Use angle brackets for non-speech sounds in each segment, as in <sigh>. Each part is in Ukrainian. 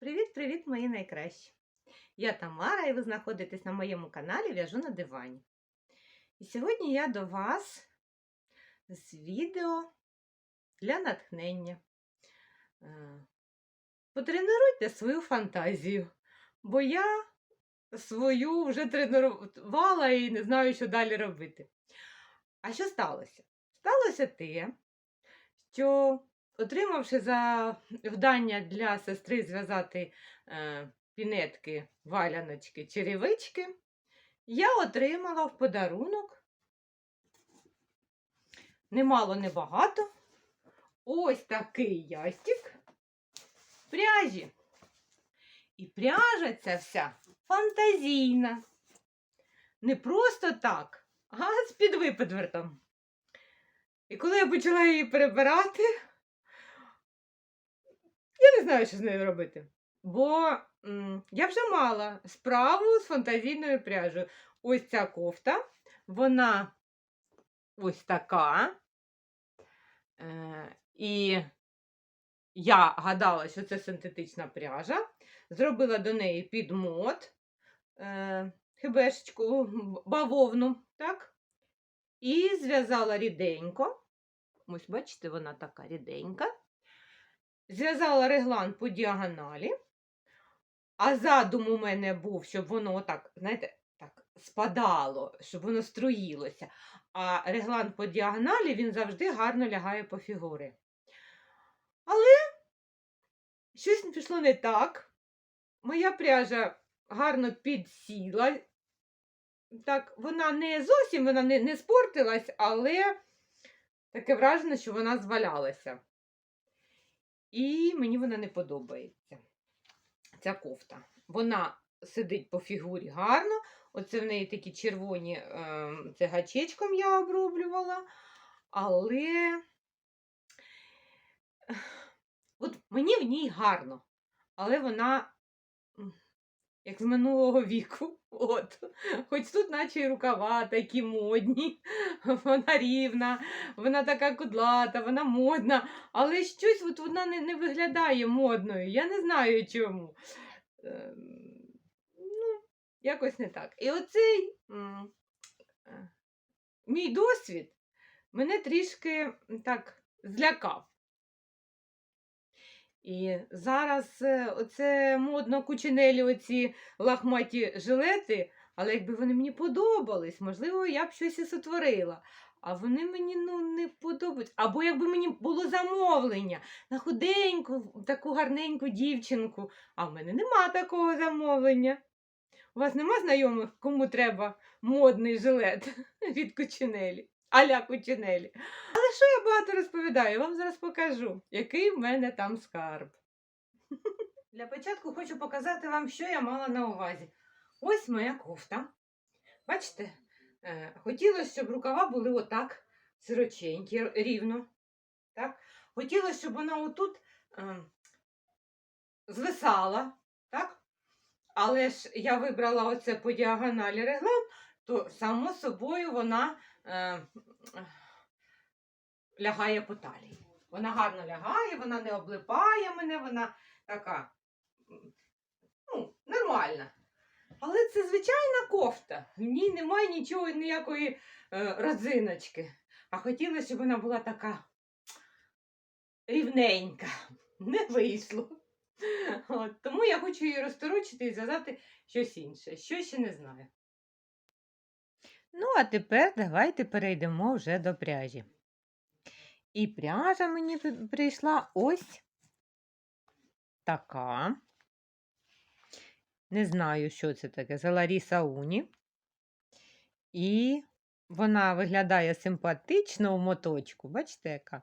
Привіт-привіт, мої найкращі! Я Тамара, і ви знаходитесь на моєму каналі В'яжу на дивані. І сьогодні я до вас з відео для натхнення. Е, Потренуйте свою фантазію, бо я свою вже тренувала і не знаю, що далі робити. А що сталося? Сталося те, що отримавши завдання для сестри зв'язати е, пінетки, валяночки, черевички, я отримала в подарунок немало небагато. Ось такий ястик пряжі. І пряжа ця вся фантазійна. Не просто так, а з підвиподвертом. І коли я почала її перебирати, я не знаю, що з нею робити. Бо м, я вже мала справу з фантазійною пряжею. Ось ця кофта, вона ось така. Е, і я гадала, що це синтетична пряжа. Зробила до неї підмот, е, хибешечку, бавовну, так? І зв'язала ріденько. Ось, бачите, вона така ріденька. Зв'язала реглан по діагоналі. А задум у мене був, щоб воно отак, знаєте, так спадало, щоб воно струїлося. А реглан по діагоналі він завжди гарно лягає по фігурі. Але щось пішло не так. Моя пряжа гарно підсіла. Так, вона не зовсім вона не, не спортилась, але таке враження, що вона звалялася. І мені вона не подобається. Ця кофта. Вона сидить по фігурі гарно. Оце в неї такі червоні, е, це гачечком я оброблювала. Але от мені в ній гарно. Але вона як з минулого віку. От. Хоч тут, наче і рукава такі модні, вона рівна, вона така кудлата, вона модна, але щось от вона не, не виглядає модною. Я не знаю чому. Ем, Ну, якось не так. І оцей е, мій досвід мене трішки так злякав. І зараз е, оце модно кучинелі, оці лахматі жилети, але якби вони мені подобались, можливо, я б щось і сотворила. А вони мені ну, не подобаються. Або якби мені було замовлення на худеньку, таку гарненьку дівчинку, а в мене нема такого замовлення. У вас нема знайомих, кому треба модний жилет <laughs> від кучинелі, аля кучинелі. Але що я багато розповідаю, я вам зараз покажу, який в мене там скарб. <laughs> Для початку хочу показати вам, що я мала на увазі. Ось моя кофта. Бачите, е, хотілося, щоб рукава були отак широченькі, р- рівно. Так? Хотілося, щоб вона отут е, звисала. Так? Але ж я вибрала оце по діагоналі реглан, то само собою вона е, лягає по талії. Вона гарно лягає, вона не облипає мене, вона така ну, нормальна. Але це звичайна кофта. В ній немає нічого, ніякої е, розиночки. А хотілося, щоб вона була така рівненька. Не вийшло. От, тому я хочу її розторочити і зв'язати щось інше. Що ще не знаю. Ну, а тепер давайте перейдемо вже до пряжі. І пряжа мені при- прийшла ось така. Не знаю, що це таке. Це Ларіса Уні. І вона виглядає симпатично у моточку. Бачите, яка?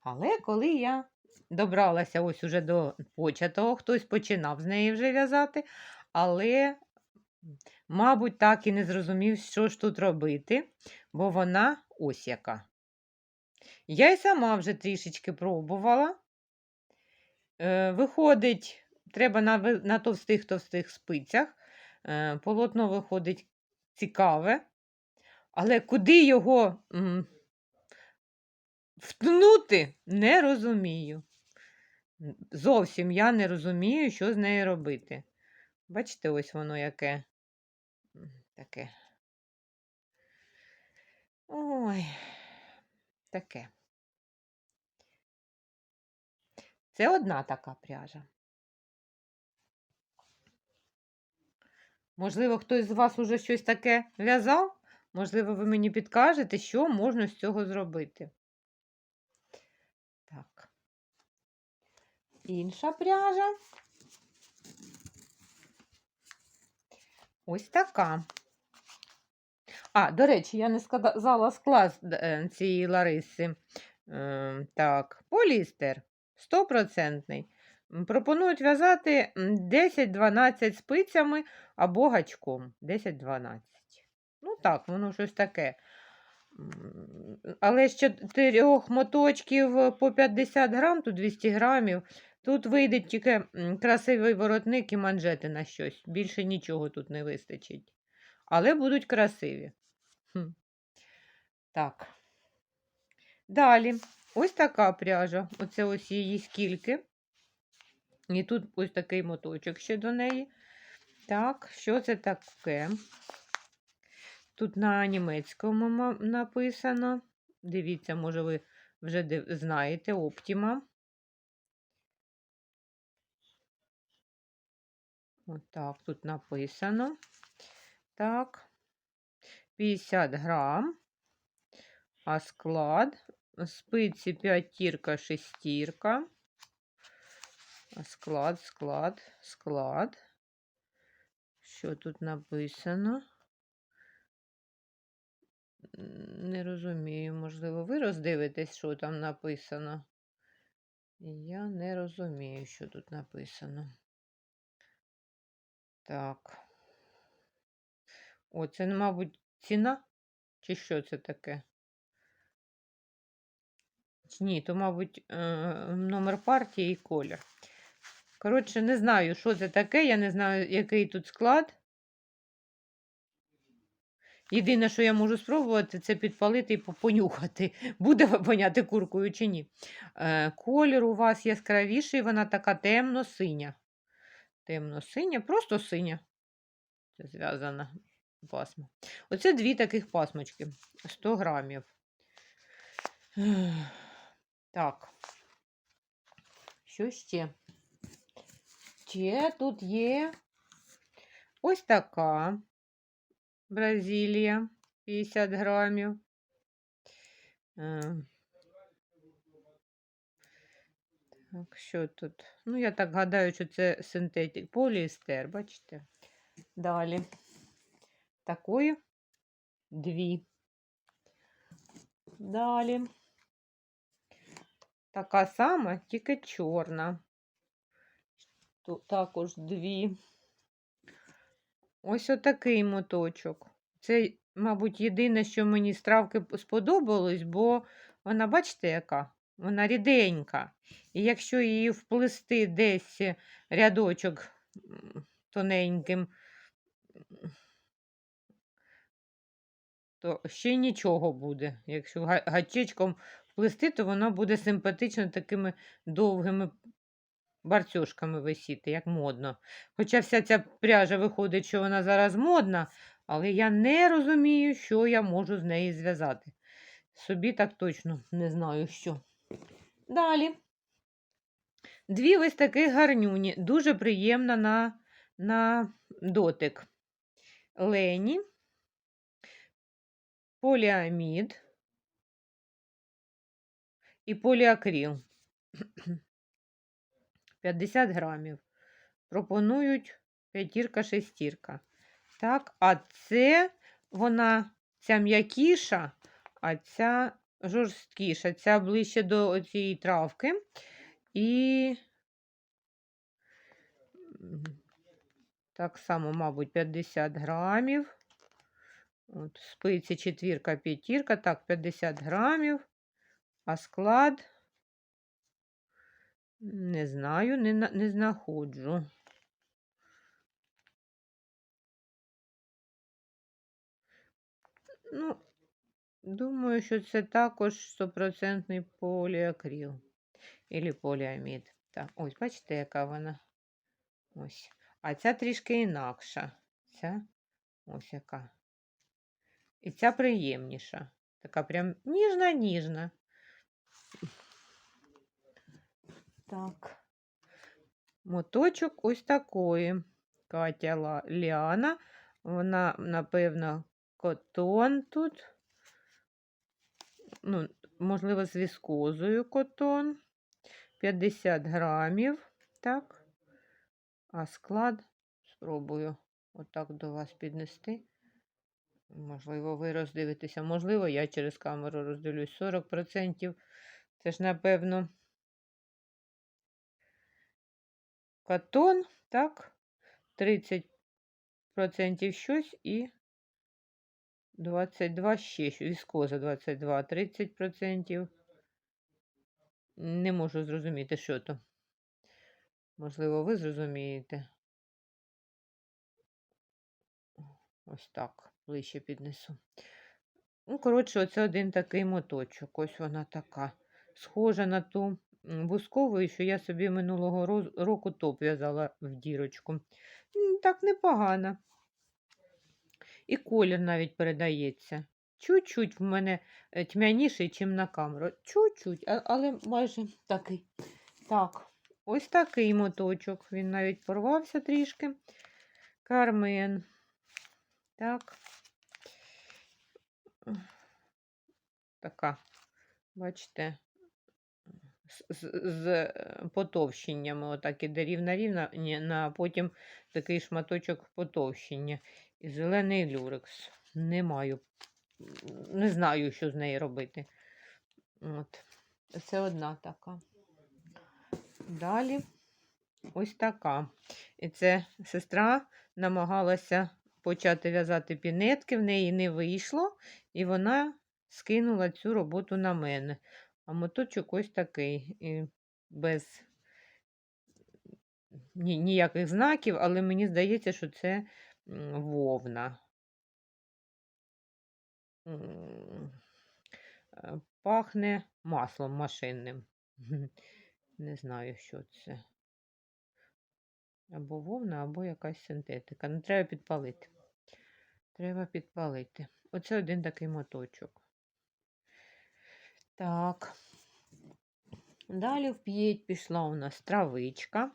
Але коли я добралася ось уже до початого, хтось починав з неї вже в'язати, але, мабуть, так і не зрозумів, що ж тут робити, бо вона ось яка. Я й сама вже трішечки пробувала. Е, виходить, треба на, на товстих-товстих спицях. Е, полотно виходить цікаве, але куди його м, втнути, не розумію. Зовсім я не розумію, що з нею робити. Бачите, ось воно яке. Таке. Ой, таке. Це одна така пряжа. Можливо, хтось з вас уже щось таке в'язав? Можливо, ви мені підкажете, що можна з цього зробити. Так. Інша пряжа. Ось така. А, до речі, я не сказала склад е, цієї Лариси. Е, Так, полістер 100%. Пропонують в'язати 10-12 спицями або гачком. 10-12. Ну так, воно щось таке. Але з чотирьох моточків по 50 грам, тут 200 грамів. Тут вийде тільки красивий воротник і манжети на щось. Більше нічого тут не вистачить. Але будуть красиві. Хм. Так. Далі. Ось така пряжа. Оце ось її скільки. І тут ось такий моточок ще до неї. Так, що це таке? Тут на німецькому написано. Дивіться, може, ви вже знаєте, Оптіма. Отак, тут написано. Так. 50 грам. А склад. Спиці п'ятірка, шестірка. Склад, склад, склад. Що тут написано? Не розумію, можливо, ви роздивитесь, що там написано. Я не розумію, що тут написано. Так. О, це, мабуть, ціна? Чи що це таке? Ні, то, мабуть, е, номер партії і колір. Коротше, не знаю, що це таке, я не знаю, який тут склад. Єдине, що я можу спробувати, це підпалити і по- понюхати. <laughs> Буде воняти куркою чи ні. Е, колір у вас яскравіший, вона така темно-синя. Темно-синя, просто синя. Це зв'язана пасма. Оце дві таких пасмочки. 100 грамів. Так. Що ще? Ще тут є ось така Бразилія 50 грамів. Е, Так, що тут? Ну, я так гадаю, що це синтетик, поліестер, бачите? Далі. Такої дві. Далі. Така сама, тільки чорна. Тут також дві. Ось отакий моточок. Це, мабуть, єдине, що мені з травки сподобалось, бо вона, бачите, яка? Вона ріденька. І якщо її вплести десь рядочок тоненьким, то ще нічого буде. Якщо гачечком вплести, то вона буде симпатично такими довгими барцюшками висіти, як модно. Хоча вся ця пряжа виходить, що вона зараз модна, але я не розумію, що я можу з неї зв'язати. Собі так точно не знаю, що. Далі. Дві ось таких гарнюні, дуже приємна на, на дотик. Лені, поліамід і поліакрил. 50 грамів. Пропонують п'ятірка, шестірка. Так, а це вона ця м'якіша, а ця жорсткіша, ця ближче до цієї травки. І так само, мабуть, 50 грамів. От, спиці четвірка, п'ятірка, так, 50 грамів. А склад не знаю, не, не знаходжу. Ну, думаю, що це також стопроцентний поліакрил. Или поліамід. Так, ось, бачите, яка вона. Ось. А ця трішки інакша. Ця ось яка. І ця приємніша. Така прям ніжна-ніжна. Так. Моточок ось такої. Катя Ліана. Вона, напевно, котон тут. Ну, можливо, з віскозою котон. 50 грамів. Так. А склад спробую отак до вас піднести. Можливо, ви роздивитеся. Можливо, я через камеру роздивлюсь 40%. Це ж, напевно, катон, так? 30% щось і 22 ще щось. Віскоза 22, 30%. Не можу зрозуміти, що то. Можливо, ви зрозумієте. Ось так, ближче піднесу. Ну, коротше, оце один такий моточок. Ось вона така. Схожа на ту бускову, що я собі минулого року топ в'язала в дірочку. Так непогано. І колір навіть передається. Чуть-чуть в мене е, тьмяніший, ніж на камеру. Чуть-чуть, але майже такий. Так, ось такий моточок. Він навіть порвався трішки. Кармен. Так. Така, бачите, з, з, е, потовщеннями. Отак іде рівна-рівна, ні, на потім такий шматочок потовщення. І зелений люрекс. Не маю, не знаю, що з нею робити. От. Це одна така. Далі ось така. І це сестра намагалася почати в'язати пінетки, в неї не вийшло, і вона скинула цю роботу на мене. А моточок ось такий, і без ніяких знаків, але мені здається, що це вовна. Е, Пахне маслом машинним. <laughs> Не знаю, що це. Або вовна, або якась синтетика. Ну, треба підпалити. Треба підпалити. Оце один такий моточок. Так. Далі в п'єть пішла у нас травичка.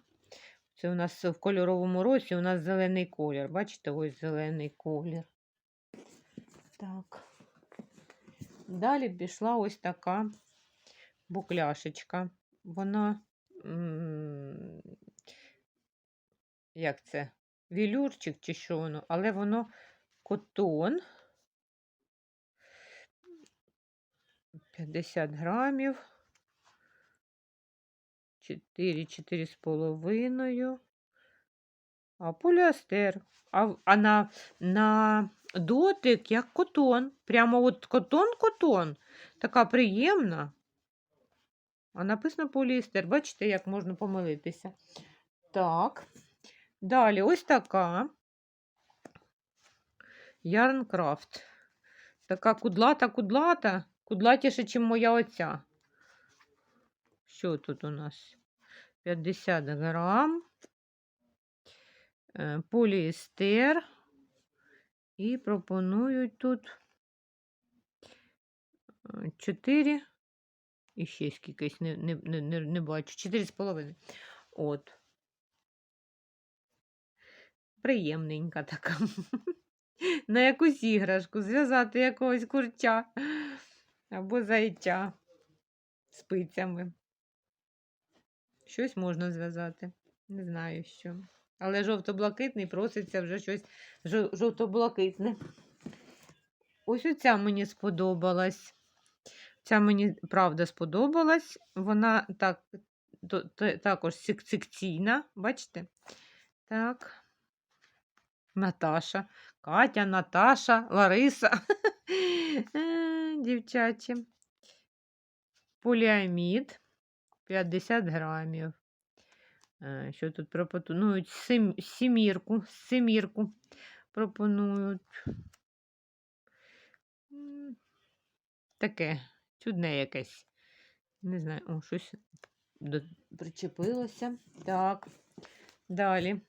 Це у нас в кольоровому році у нас зелений колір. Бачите, ось зелений колір. Так. Далі пішла ось така букляшечка. Вона, як це, вілюрчик чи що воно, але воно котон. 50 грамів. 4, 4 з половиною. А поліастер. А, а на, на дотик як котон. Прямо от котон-котон. Така приємна. А написано поліестер. Бачите, як можна помилитися. Так. Далі ось така. Ярнкрафт. Така кудлата-кудлата. Кудлатіше, ніж моя оця. Що тут у нас? 50 грам. Е, Поліестер. І пропонують тут 4. І ще скількись не, не, не, не бачу. 4,5. От. Приємненька така. <laughs> <laughs> На якусь іграшку зв'язати якогось курча <laughs> або зайця спицями. Щось можна зв'язати. Не знаю що. Але жовто-блакитний проситься вже щось жовто-блакитне. Ось оця мені сподобалась. Ця мені правда сподобалась. Вона так, то, та- також секційна, бачите? Так. Наташа. Катя, Наташа, Лариса. Дівчачі. Поліамід 50 грамів. Що тут пропонують? Сем- Сімірку. Семірку пропонують. Таке чудне якесь. Не знаю, о, щось до... причепилося. Так. Далі.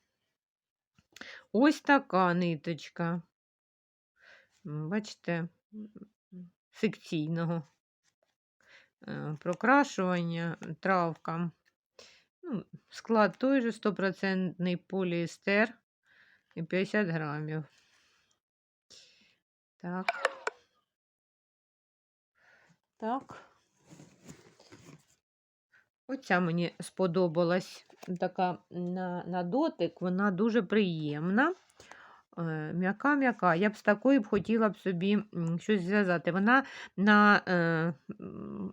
Ось така ниточка. Бачите, секційного е, прокрашування травка. Ну, склад той же 100% поліестер і 50 грамів. Так. Так. Оця мені сподобалась така на, на дотик, вона дуже приємна. е, М'яка-м'яка. Я б з такої б хотіла б собі щось зв'язати. Вона на, е,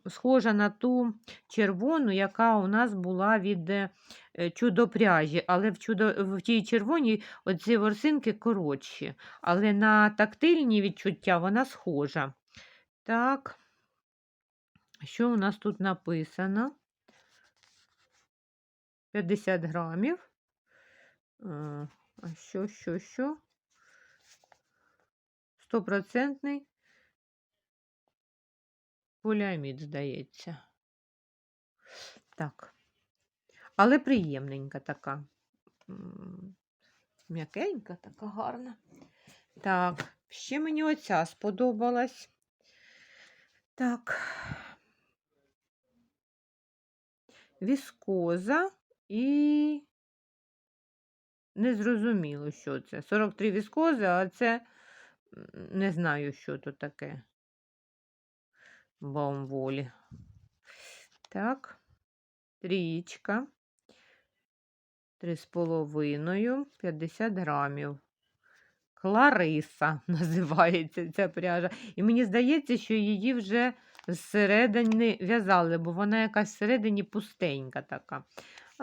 схожа на ту червону, яка у нас була від е, чудо-пряжі, але в, чудо, в тій червоній оці ворсинки коротші. Але на тактильні відчуття вона схожа. Так, що у нас тут написано? 50 грамів. Е, А що, що, що? Стопроцентний поліамід, здається. Так. Але приємненька така. М'якенька, така гарна. Так, ще мені оця сподобалась. Так. Віскоза і незрозуміло, що це. 43 віскози, а це не знаю, що то таке. Баумволі. Так, трієчка. Три з половиною, 50 грамів. Клариса <laughs> називається ця пряжа. І мені здається, що її вже зсередини в'язали, бо вона якась всередині пустенька така.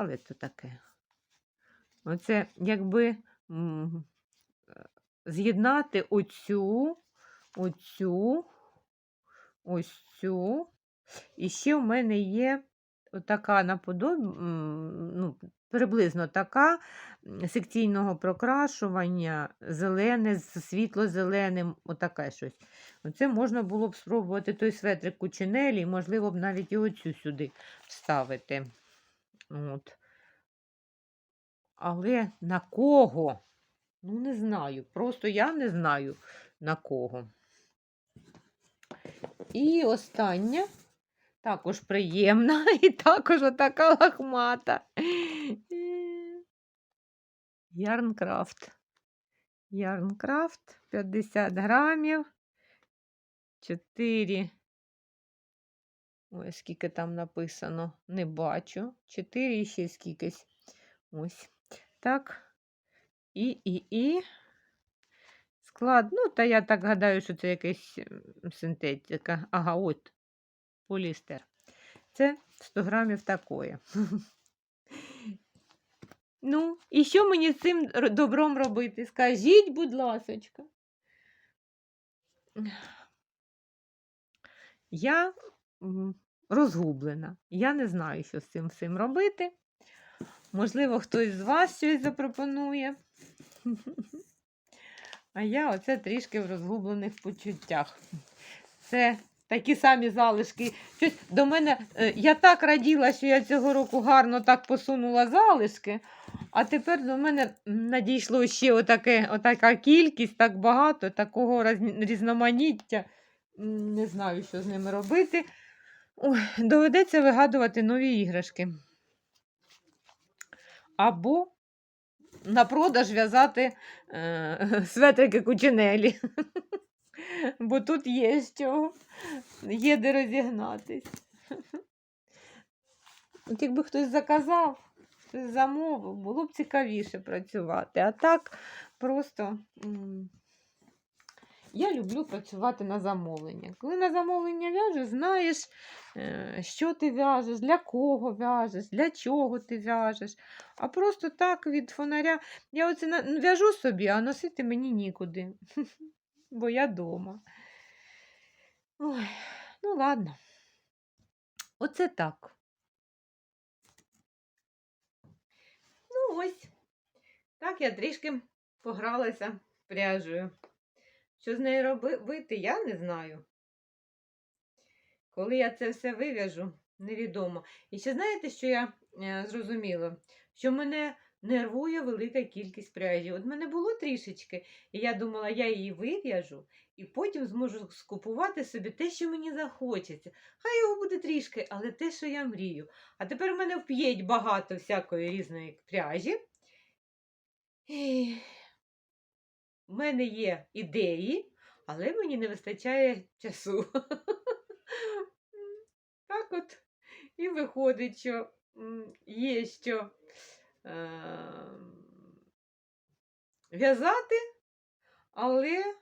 Але це таке. Оце якби з'єднати оцю, оцю, ось цю. І ще в мене є така наподобі, м, ну, приблизно така секційного прокрашування, зелене з світло-зеленим, отаке щось. Оце можна було б спробувати той светрик кучинелі, і, можливо б навіть і оцю сюди вставити. От. Але на кого? Ну, не знаю. Просто я не знаю на кого. І остання, також приємна, <laughs> і також отака лахмата. Ярнкрафт. Ярнкрафт 50 грамів. 4. Ой, скільки там написано, не бачу. 4 і ще скількись. Ось. Так. І, і, і. Склад. Ну, та я так гадаю, що це якась синтетика. Ага, от. Полістер. Це 100 грамів такої. <laughs> Ну, і що мені з цим добром робити? Скажіть, будь ласочка. Я розгублена. Я не знаю, що з цим всім робити. Можливо, хтось з вас щось запропонує. <laughs> А я оце трішки в розгублених почуттях. Це такі самі залишки. Щось до мене, е, я так раділа, що я цього року гарно так посунула залишки, а тепер до мене надійшло ще отаке, отака кількість, так багато, такого різноманіття. Не знаю, що з ними робити. Ой, доведеться вигадувати нові іграшки. Або на продаж в'язати е, <laughs> светрики кучинелі. Бо тут є з чого, є де розігнатись. <laughs> От якби хтось заказав, замовив, було б цікавіше працювати. А так просто я люблю працювати на замовлення. Коли на замовлення в'яжеш, знаєш, е, що ти в'яжеш, для кого в'яжеш, для чого ти в'яжеш. А просто так від фонаря. Я оце в'яжу собі, а носити мені нікуди. <laughs> Бо я дома. Ой, ну ладно. Оце так. Ну ось. Так я трішки погралася пряжею. Що з нею робити, я не знаю. Коли я це все вив'яжу, невідомо. І ще знаєте, що я е, зрозуміла? Що мене нервує велика кількість пряжі. От мене було трішечки, і я думала, я її вив'яжу, і потім зможу скупувати собі те, що мені захочеться. Хай його буде трішки, але те, що я мрію. А тепер в мене вп'єть багато всякої різної пряжі. І... В мене є ідеї, але мені не вистачає часу. <laughs> Так от і виходить, що є що ем, в'язати, але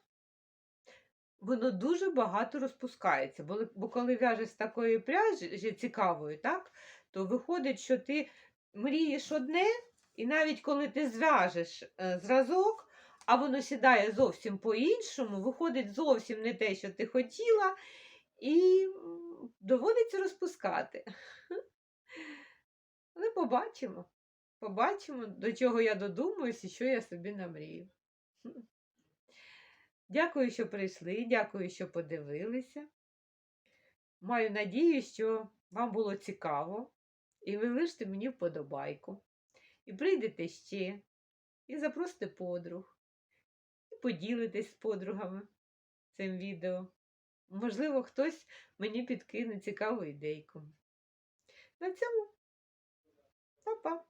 воно дуже багато розпускається. Бо, коли в'яжеш з такої пряжі цікавої, так, то виходить, що ти мрієш одне, і навіть коли ти зв'яжеш е, зразок, а воно сідає зовсім по-іншому, виходить зовсім не те, що ти хотіла, і доводиться розпускати. Але <laughs> побачимо. Побачимо, до чого я додумаюсь і що я собі намрію. <laughs> Дякую, що прийшли, дякую, що подивилися. Маю надію, що вам було цікаво, і ви лишите мені вподобайку. І прийдете ще, і запросите подруг, поділитесь з подругами цим відео. Можливо, хтось мені підкине цікаву ідейку. На цьому па-па!